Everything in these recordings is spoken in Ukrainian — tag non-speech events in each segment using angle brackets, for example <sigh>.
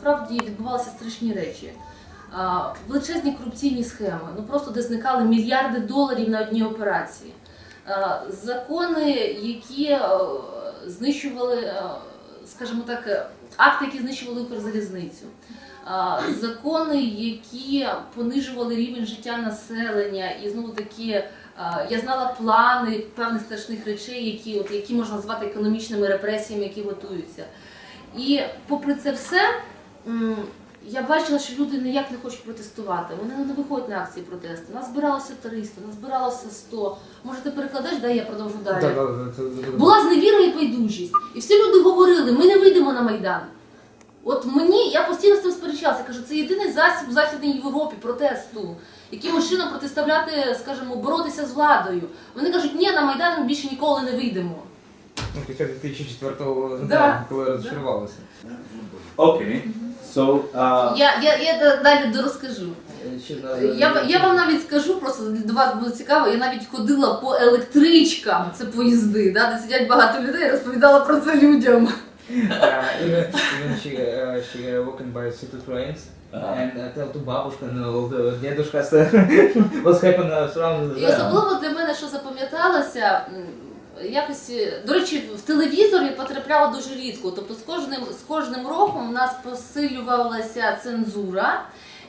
Справді відбувалися страшні речі. Величезні корупційні схеми, ну просто де зникали мільярди доларів на одній операції. Закони, які е, знищували, е, скажімо так, е, акти, які знищували Укрзалізницю. Закони, які понижували рівень життя населення, і знову таки я знала плани певних страшних речей, які, от, які можна назвати економічними репресіями, які готуються. І попри це все, я бачила, що люди ніяк не хочуть протестувати. Вони не виходять на акції протесту. Нас збиралося 300, нас збиралося 100. Може, ти перекладеш, да, я продовжу далі. Так, це- це- це- Була зневіра і байдужість. І всі люди говорили, ми не вийдемо на Майдан. От мені, я постійно з цим сперечалася, кажу, це єдиний засіб в Західній Європі протесту, якимось чином протиставляти, скажімо, боротися з владою. Вони кажуть, ні, на Майдан ми більше ніколи не вийдемо. Ну, під час 2004 Да. коли розчарувалися. Okay. So, uh, Я, я, я да- далі дорозкажу. Ще на- Я, я вам навіть скажу, просто до вас буде цікаво, я навіть ходила по електричкам, це поїзди, да, де сидять багато людей, розповідала про це людям. Uh, even, even she, uh, she uh, walking by city trains uh, and uh, tell to бабушка, <laughs> no, the дедушка what's happened uh, surrounding І особливо для мене, що запам'яталося, м, якось, до речі, в телевізор я потрапляла дуже рідко. Тобто з кожним, з кожним роком у нас посилювалася цензура.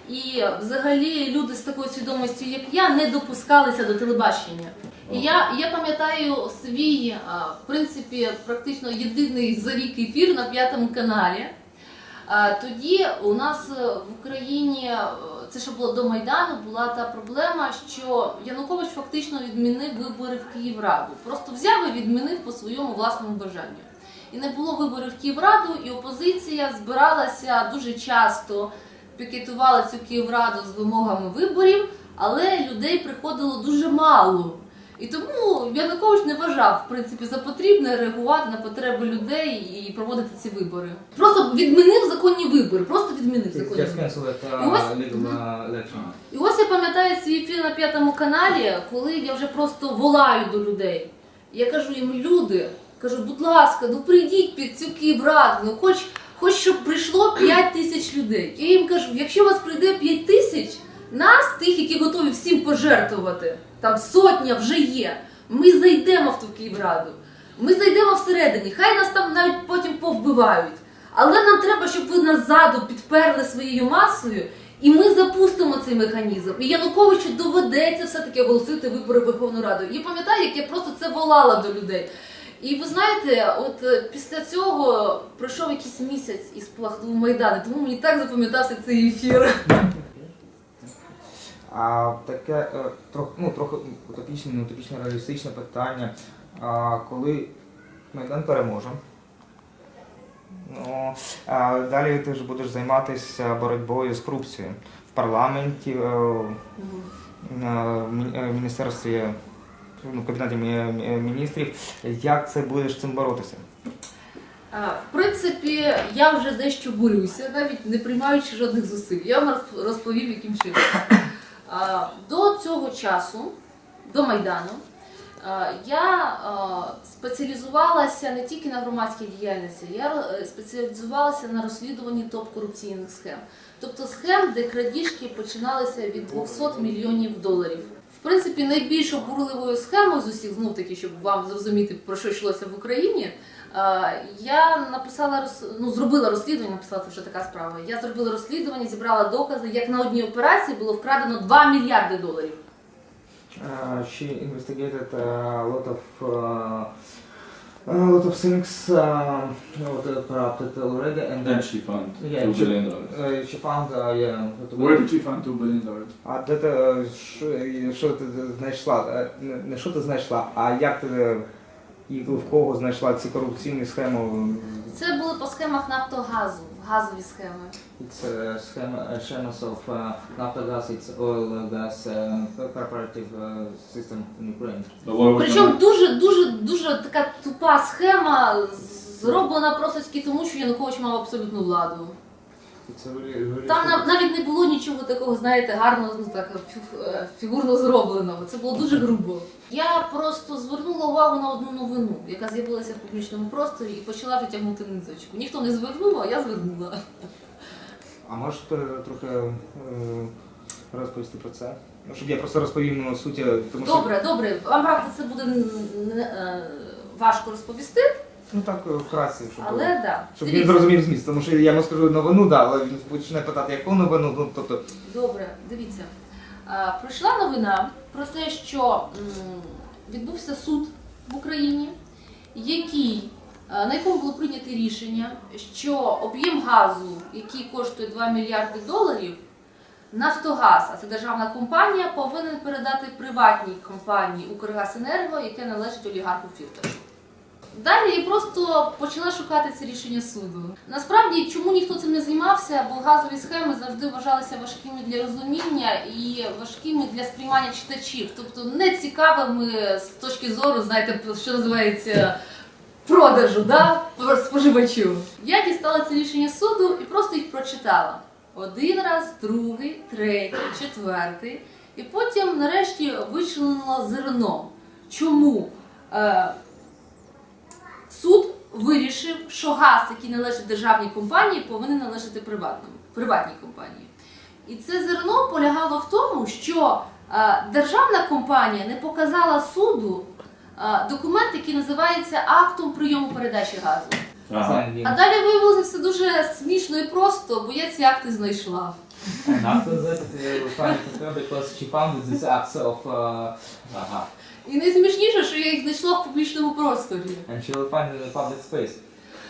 І взагалі люди з такою свідомістю, як я, не допускалися до телебачення. І я, я пам'ятаю свій, в принципі, практично єдиний за рік ефір на п'ятому каналі. Тоді у нас е, в Україні, е, це ще було до Майдану, була та проблема, що Янукович фактично відмінив вибори в Київраду. Просто взяв і відмінив по своєму власному бажанню. І не було виборів в Київраду, і опозиція збиралася дуже часто, пікетувала цю Київраду з вимогами виборів, але людей приходило дуже мало. І тому Янукович не вважав в принципі за потрібне реагувати на потреби людей і проводити ці вибори. Просто відмінив законні вибори, просто відмінив законні вибори. І ось-. І ось я пам'ятаю свій ефір на п'ятому каналі, коли я вже просто волаю до людей. Я кажу їм, люди, кажу, будь ласка, ну прийдіть під цю Київраду, ну хоч, хоч щоб прийшло 5 тисяч людей. Я їм кажу, якщо у вас прийде 5 тисяч, нас, тих, які готові всім пожертвувати, там сотня вже є, ми зайдемо в ту Київраду. Ми зайдемо всередині, хай нас там навіть потім повбивають. Але нам треба, щоб ви назаду підперли своєю масою, і ми запустимо цей механізм. І Януковичу доведеться все-таки оголосити вибори в Верховну Раду. Я пам'ятаю, як я просто це волала до людей. І ви знаєте, от е, після цього пройшов якийсь місяць і спалахнув Майдан, тому мені так запам'ятався цей ефір. <laughs> А таке е, трохи, ну, трохи утопічне, не утопічне, реалістичне питання. А, коли Майдан переможе, ну, а далі ти ж будеш займатися боротьбою з корупцією в парламенті, е, е, міністерстві, ну, кабінеті мі- мі- міністрів. Як це будеш з цим боротися? В принципі, я вже дещо борюся, навіть не приймаючи жодних зусиль. Я вам розп- розповім, яким чином. До цього часу, до Майдану, я спеціалізувалася не тільки на громадській діяльності, я е, спеціалізувалася на розслідуванні топ-корупційних схем. Тобто схем, де крадіжки починалися від 200 мільйонів доларів. В принципі, найбільш обурливою схемою з усіх, знов таки, щоб вам зрозуміти, про що йшлося в Україні, Я написала роз... ну, зробила розслідування, написала це вже така справа. Я зробила розслідування, зібрала докази, як на одній операції було вкрадено 2 мільярди доларів. Uh, she investigated a lot of uh, a lot of things uh, what uh, corrupted already, and then she found Yeah, two she- billion dollars. uh, she found uh, yeah, Where did she find two billion dollars? А де ти е, що, ти знайшла? Е, Не, що ти знайшла, а як ти е, і в кого знайшла ці корупційні схеми? Це були по схемах Нафтогазу, газові схеми. It's uh, schema, uh, schemes of uh, Naftogaz, it's oil, uh, gas, uh, corporative uh, system in Ukraine. But what was Причому дуже дуже дуже така тупа схема, зроблена просто тільки тому, що Янукович мав абсолютну владу. It's a really, really Там нав- навіть не було нічого такого, знаєте, гарно ну, так, фі- е, фігурно зробленого. Це було дуже грубо. Я просто звернула увагу на одну новину, яка з'явилася в публічному просторі, і почала вже тягнути ниточку. Ніхто не звернув, а я звернула. А можете трохи е, розповісти про це? Ну, щоб я просто розповів ну, суті, тому що Добре, добре. Вам правда це буде н- не, е, важко розповісти, ну так е, вкратце, щоб, але да. щоб він зрозумів зміст. Тому що я йому скажу новину, да, але він почне питати, яку новину, ну тобто Добре, дивіться. А, Прийшла новина про те, що м, відбувся суд в Україні, який, а, на якому було прийнято рішення, що об'єм газу, який коштує 2 мільярди доларів, Нафтогаз, а це державна компанія, повинен передати приватній компанії Укргазенерго, яке належить олігарху Фірташу. Далі я просто почала шукати це рішення суду. Насправді, чому ніхто цим не займався, бо газові схеми завжди вважалися важкими для розуміння і важкими для сприймання читачів, тобто не цікавими з точки зору, знаєте, що називається продажу, да? споживачу. Я дістала це рішення суду і просто їх прочитала. Один раз, другий, третій, четвертий. І потім, нарешті, вичленила зерно. Чому? Суд вирішив, що газ, який належить державній компанії, повинен належати приватному, приватній компанії. І це зерно полягало в тому, що е, державна компанія не показала суду е, документ, який називається актом прийому передачі газу. Uh-huh. А далі виявилося все дуже смішно і просто, бо я ці акти знайшла. And after that, uh, we find it her because she found these acts of, uh. І найсмішніше, що я їх знайшла в публічному просторі. and she will find it in the public space.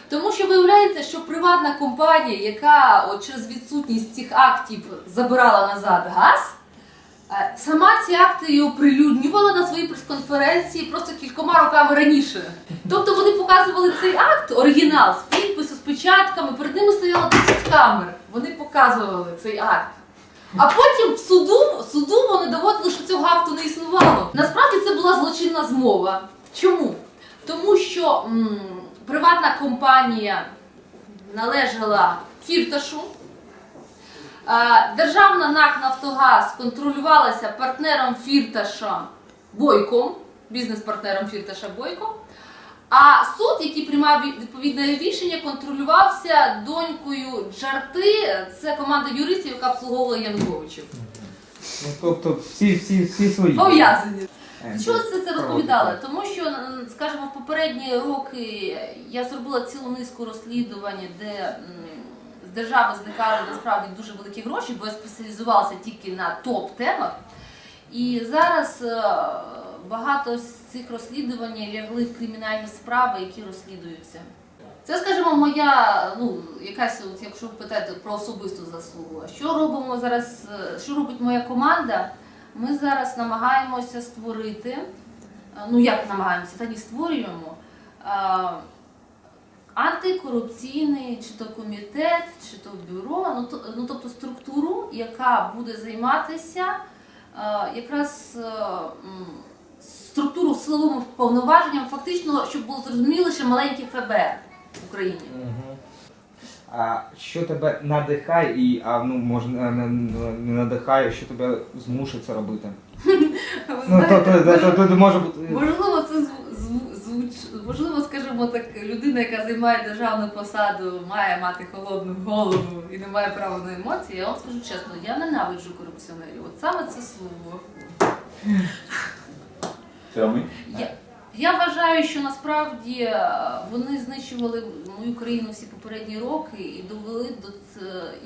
Тому що виявляється, що приватна компанія, яка от через відсутність цих актів забирала назад газ, е, сама ці акти і оприлюднювала на своїй прес-конференції просто кількома роками раніше. Тобто вони показували цей акт, оригінал з підпису, з печатками, перед ними стояло 10 камер. Вони показували цей акт. А потім в суду, суду вони доводили, що цього акту не існувало. Насправді це була злочинна змова. Чому? Тому що м, приватна компанія належала Фірташу. Державна НАК Нафтогаз контролювалася партнером Фірташа Бойком, бізнес-партнером Фірташа Бойком. А суд, який приймав відповідне рішення, контролювався донькою Джарти. Це команда юристів, яка обслуговувала Януковичів. ну, тобто всі, всі, всі свої. Пов'язані. And Чого це, це розповідала? Тому що, скажімо, в попередні роки я зробила цілу низку розслідувань, де з держави зникали насправді дуже великі гроші, бо я спеціалізувалася тільки на топ-темах. І зараз е, багато з цих розслідувань лягли в кримінальні справи, які розслідуються. Це, скажімо, моя, ну, якась, от, якщо ви питаєте про особисту заслугу. Що робимо зараз, е, що робить моя команда? Ми зараз намагаємося створити, е, ну як намагаємося, та ні створюємо е, антикорупційний чи то комітет, чи то бюро, ну, то, ну тобто структуру, яка буде займатися е, якраз е, структуру силовими повноваженням, фактично, щоб було зрозуміло, що маленький ФБР в Україні. А що тебе надихає і, а ну може не, не, надихає, що тебе змушує це робити? Ну то, то, то, то, то може бути. Можливо, це зву- зву- звуч... можливо, скажімо так, людина, яка займає державну посаду, має мати холодну голову і не має права на емоції. Я вам скажу чесно, я ненавиджу корупціонерів. От саме це слово. Tell. Я, я вважаю, що насправді е, вони знищували мою країну всі попередні роки і довели до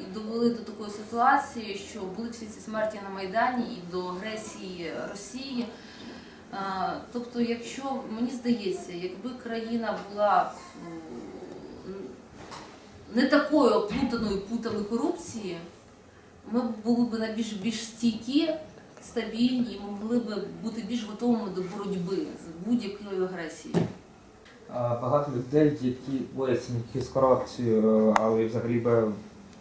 і довели до такої ситуації, що були всі ці смерті на Майдані і до агресії Росії. Е, Тобто, якщо мені здається, якби країна була не такою оплутаною путами корупції, ми були б на більш більш стійкі, стабільні і могли б бути більш готовими до боротьби з будь-якою агресією. Багато людей, які борються не тільки з корупцією, е, але й взагалі би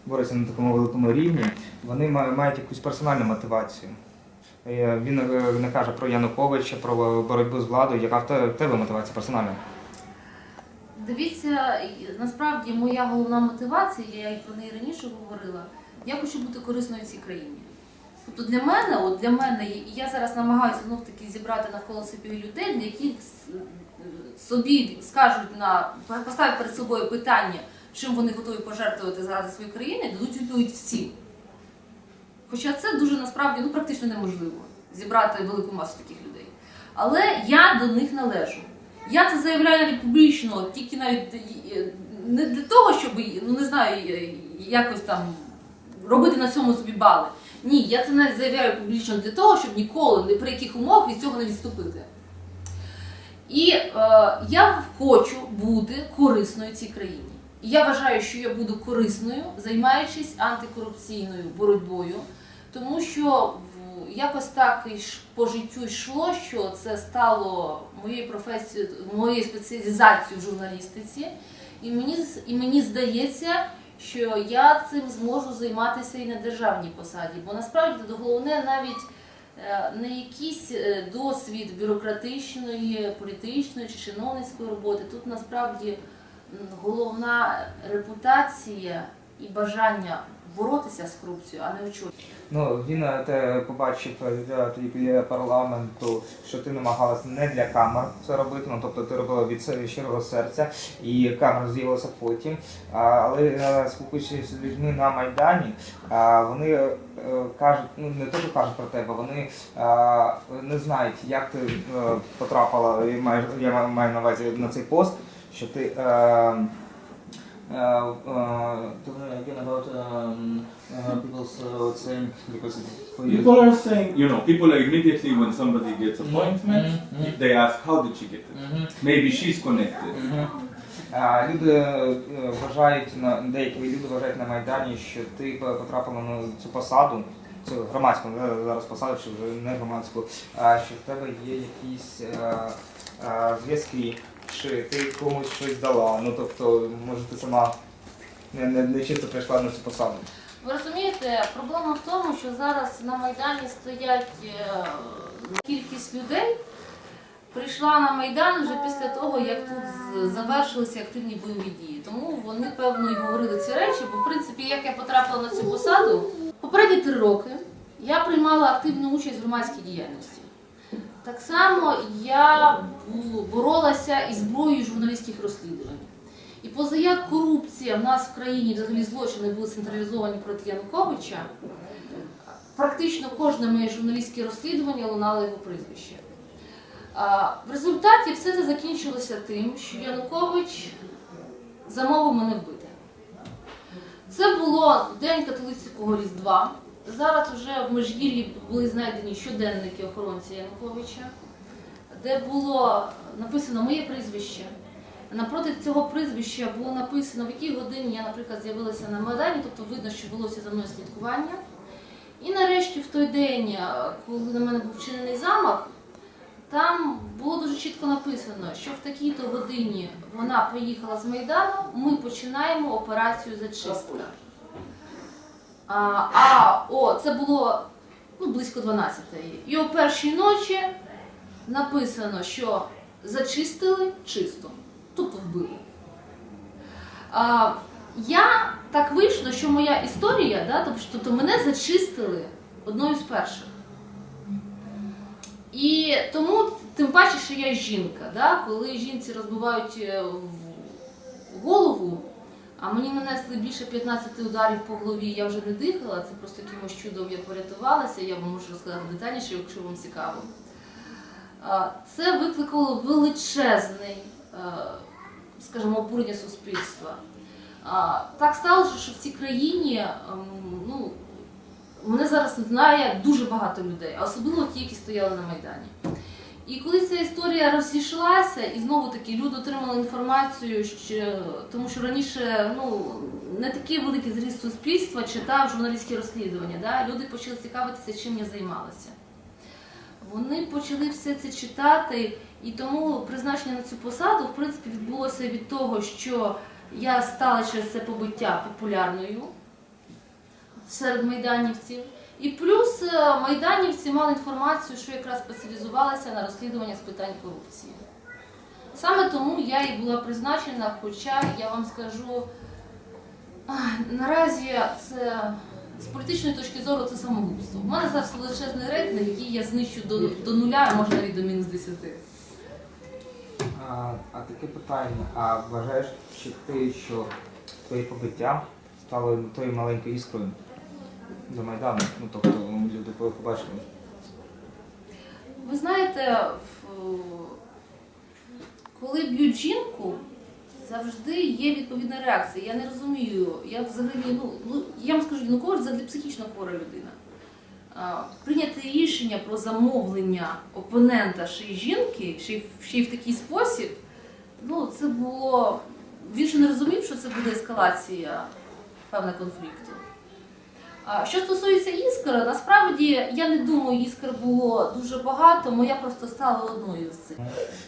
борються на такому великому рівні, вони мають якусь персональну мотивацію. Е, Він не каже про Януковича, про боротьбу з владою. Яка в тебе мотивація персональна? Дивіться, насправді моя головна мотивація, я і про неї раніше говорила. Я хочу бути корисною цій країні. Тобто для мене, от для мене, і я зараз намагаюся знов таки зібрати навколо собі людей, які собі скажуть на поставлять перед собою питання, чим вони готові пожертвувати заради своєї країни, дадуть відповідь всім. Хоча це дуже насправді ну, практично неможливо зібрати велику масу таких людей. Але я до них належу. Я це заявляю навіть публічно, тільки навіть е, не для того, щоб ну не знаю, е, якось там робити на цьому собі бали. Ні, я це навіть заявляю публічно для того, щоб ніколи, ні при яких умовах від цього не відступити. І е, я хочу бути корисною цій країні. І я вважаю, що я буду корисною, займаючись антикорупційною боротьбою, тому що якось так і по життю йшло, що це стало моєю професією, моєю спеціалізацією в журналістиці. І мені, і мені здається, що я цим зможу займатися і на державній посаді. Бо насправді головне навіть е, не якийсь е, досвід бюрократичної, політичної чи чиновницької роботи. Тут насправді головна репутація і бажання боротися з корупцією, а не очолювати. Ну, він е, те побачив е, тоді біля парламенту, що ти намагалась не для камер це робити, ну тобто ти робила від щирого серця, і камера з'явилася потім. А, Але е, спілкуючись з людьми на Майдані, а, вони е, кажуть, ну не те, що кажуть про тебе, вони а, не знають, як ти е, потрапила, я маю, я маю- на увазі на цей пост, що ти. е, Uh, uh, again about um, uh, people's uh, saying because it's for you. People are saying, you know, people are immediately when somebody gets appointment, Mhm, mhm. they ask how did she get it. Мгм, Maybe she's connected. мгм. А, Люди е, вважають на деякі люди вважають на майдані, що ти потрапила на цю посаду, цю громадську е, зараз посаду, чи вже не громадську, а що в тебе є якісь е, е, зв'язки, чи ти комусь щось дала. Ну тобто, може ти сама не, не, не чисто прийшла на цю посаду. Ви розумієте, проблема в тому, що зараз на Майдані стоять е, кількість людей. Прийшла на Майдан вже після того, як тут завершилися активні бойові дії. Тому вони, певно, і говорили ці речі, бо в принципі, як я потрапила на цю посаду, попередні три роки я приймала активну участь в громадській діяльності. Так само я боролася із зброєю журналістських розслідувань. І поза як корупція в нас в країні взагалі злочини були централізовані проти Януковича, практично кожне моє журналістське розслідування лунало його прізвище. В результаті все це закінчилося тим, що Янукович замовив мене вбити. Це було день католицького Різдва. Зараз вже в Межгір'ї були знайдені щоденники охоронця Януковича, де було написано моє прізвище. Напроти цього прізвища було написано, в якій годині я, наприклад, з'явилася на Майдані, тобто видно, що велося за мною слідкування. І нарешті в той день, е, коли на мене був вчинений замах, там було дуже чітко написано, що в такій-то годині вона поїхала з Майдану, ми починаємо операцію зачистка. А, а о, це було ну, близько 12-ї. І о першій ночі написано, що зачистили чисто, тобто вбили. А, я так вийшло, що моя історія, да, тобто, тобто мене зачистили одною з перших. І тому, тим паче, що я жінка, да, коли жінці розбивають е, голову, а мені нанесли більше 15 ударів по голові, я вже не дихала, це просто якимось чудом я порятувалася, я вам можу розказати детальніше, якщо вам цікаво. Це викликало величезний, е, скажімо, обурення суспільства. Так сталося, що в цій країні ем, ну, мене зараз знає дуже багато людей, особливо ті, які стояли на Майдані. І коли ця історія розійшлася, і знову таки люди отримали інформацію, що тому що раніше ну не такий великий зріст суспільства читав журналістські розслідування. Да? Люди почали цікавитися, чим я займалася. Вони почали все це читати, і тому призначення на цю посаду в принципі відбулося від того, що я стала через це побиття популярною серед майданівців. І плюс е, майданівці мали інформацію, що якраз спеціалізувалася на розслідуванні з питань корупції. Саме тому я і була призначена, хоча я вам скажу, наразі це з політичної точки зору це самогубство. У мене зараз величезний рейтинг, який я знищу до, до нуля, а може навіть до мінус 10. А, а таке питання, а вважаєш чи ти, що твоє побиття стало тою маленькою іскрою до Майдану. Ну, тобто люди побачили. Ви знаєте, коли б'ють жінку, завжди є відповідна реакція. Я не розумію. Я взагалі, ну, ну я вам скажу, Янукович взагалі психічно хвора людина. Прийняти рішення про замовлення опонента ще й жінки, ще й, ще й в такий спосіб, ну це було. Він ще не розумів, що це буде ескалація певна конфлікту. Що стосується іскр, насправді я не думаю, іскр було дуже багато, моя просто стала одною з цих.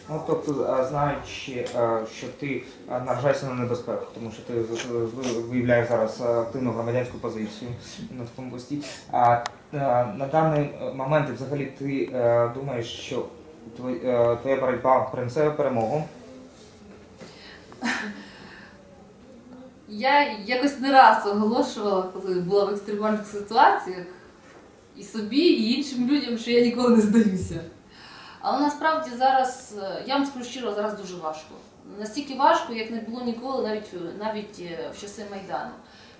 Ну, тобто, знаючи, е, що ти е, наражаєшся на небезпеку, тому що ти виявляєш зараз е, активну громадянську позицію на такому пості. А е, на даний момент взагалі ти е, думаєш, що е, твоя боротьба принесе перемогу? <laughs> Я якось не раз оголошувала, коли була в екстремальних ситуаціях, і собі, і іншим людям, що я ніколи не здаюся. Але насправді зараз, е, я вам скажу щиро, зараз дуже важко. Настільки важко, як не було ніколи, навіть, навіть е, в часи Майдану.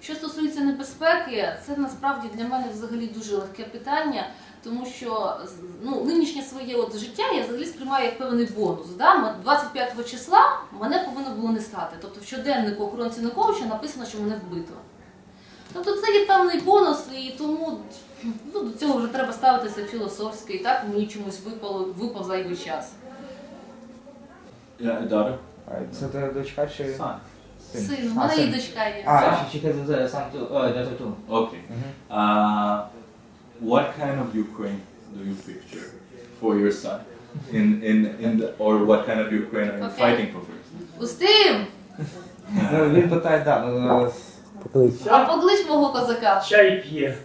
Що стосується небезпеки, це насправді для мене взагалі дуже легке питання, тому що ну, нинішнє своє от життя я взагалі сприймаю як певний бонус. Да? 25 числа мене повинно було не стати. Тобто в щоденнику охоронці Януковича написано, що мене вбито. Тобто це є певний бонус, і тому ну, до цього вже треба ставитися філософськи, і так мені чомусь випало, випав зайвий час. Це твоя дочка чи Son. Син, у мене є дочка є. А, she has a son too, uh, what kind of Ukraine do you picture for your son? In in in the, or what kind of Ukraine are you Okay. fighting for first? Устим! Ну, він питає, да, ну, А поклич мого козака. Чай п'є.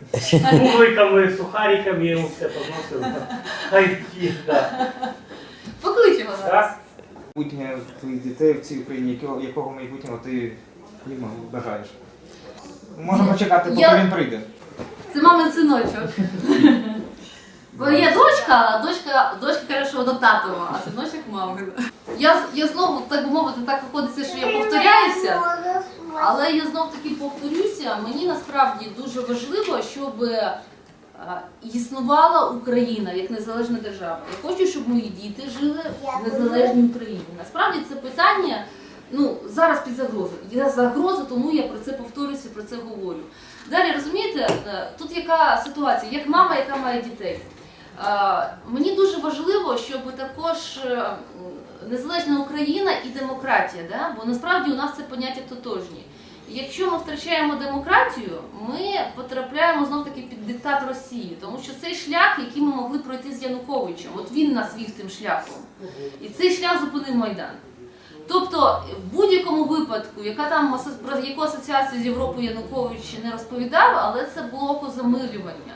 Бубликами, сухариками йому все подносив. Хай п'є, так. Поклич його зараз. Так? майбутнє твоїх дітей в цій Україні, якого, якого майбутнього ти їм бажаєш? Можемо почекати, поки Я- він прийде. Це мамин синочок. Бо є дочка, а дочка, дочка каже, що до татова, а синочок мамин. Я, я знову, так мовити, так виходить, що я повторяюся. Але я знов таки повторюся, мені насправді дуже важливо, щоб е, існувала Україна як незалежна держава. Я хочу, щоб мої діти жили в незалежній Україні. Насправді це питання ну, зараз під загрозою. Є загроза, тому я про це повторююся, про це говорю. Далі розумієте, е, тут яка ситуація, як мама, яка має дітей. Е, Мені дуже важливо, щоб також е, незалежна Україна і демократія, да? бо насправді у нас це поняття тотожні. Якщо ми втрачаємо демократію, ми потрапляємо знов таки під диктат Росії, тому що цей шлях, який ми могли пройти з Януковичем, от він нас вів тим шляхом. І цей шлях зупинив Майдан. Тобто, в будь-якому випадку, яка там про яку асоціацію з Європою Янукович не розповідав, але це було позамилювання.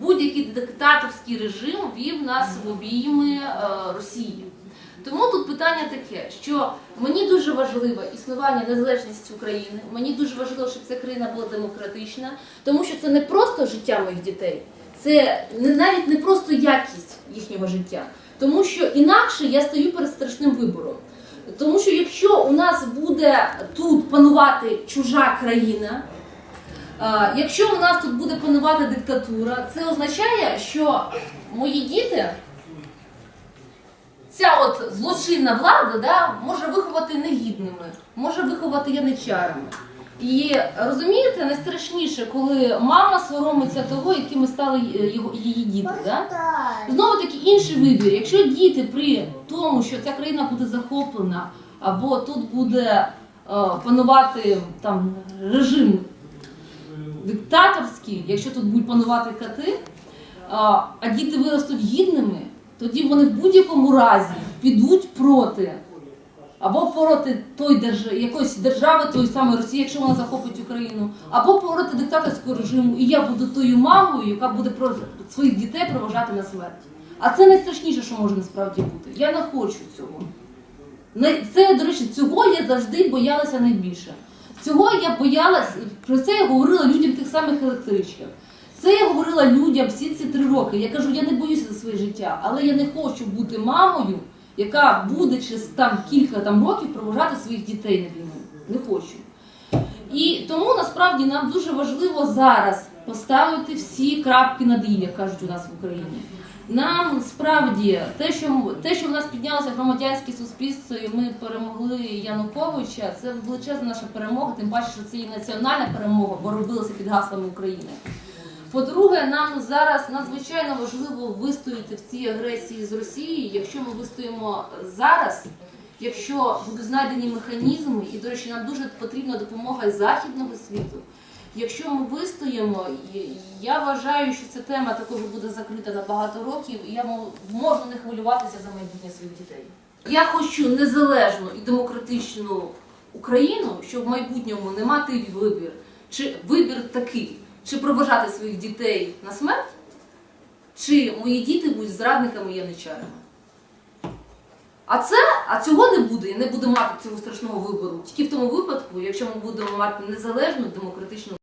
Будь-який диктаторський режим вів нас в обійми е, Росії. Тому тут питання таке, що мені дуже важливо існування незалежності України, мені дуже важливо, щоб ця країна була демократична, тому що це не просто життя моїх дітей, це не, навіть не просто якість їхнього життя. Тому що інакше я стою перед страшним вибором. Тому що якщо у нас буде тут панувати чужа країна, е, якщо у нас тут буде панувати диктатура, це означає, що мої діти, ця от злочинна влада да, може виховати негідними, може виховати яничарами. І розумієте, найстрашніше, коли мама соромиться того, якими стали е, його її діти. Да? Знову таки інший вибір. Якщо діти при тому, що ця країна буде захоплена, або тут буде е, панувати там режим диктаторський, якщо тут будуть панувати кати, е, а діти виростуть гідними, тоді вони в будь-якому разі підуть проти. Або проти той держ... якоїсь держави, тої самої Росії, якщо вона захопить Україну, або проти диктаторського режиму, і я буду тою мамою, яка буде про своїх дітей проважати на смерть. А це найстрашніше, що може насправді бути. Я не хочу цього. Це, до речі, цього я завжди боялася найбільше. Цього я боялась, про це я говорила людям тих самих електричках. Це я говорила людям всі ці три роки. Я кажу, я не боюся за своє життя, але я не хочу бути мамою, яка буде через там кілька там років провожати своїх дітей на війну. Не хочу. І тому насправді нам дуже важливо зараз поставити всі крапки над «і», як кажуть у нас в Україні. Нам справді те, що те, що в нас піднялося громадянське суспільство, і ми перемогли Януковича, це величезна наша перемога, тим паче, що це і національна перемога, бо робилося під гаслами України. По-друге, нам зараз надзвичайно важливо вистояти в цій агресії з Росією. Якщо ми вистоїмо зараз, якщо будуть знайдені механізми, і, до речі, нам дуже потрібна допомога із західного світу. Якщо ми вистоїмо, і- я вважаю, що ця тема також буде закрита на багато років, і я можу не хвилюватися за майбутнє своїх дітей. Я хочу незалежну і демократичну Україну, щоб в майбутньому не мати вибір, чи вибір такий, чи проважати своїх дітей на смерть, чи мої діти будуть зрадниками яничарами. А це, а цього не буде, і не буде мати цього страшного вибору. Тільки в тому випадку, якщо ми будемо мати незалежну демократичну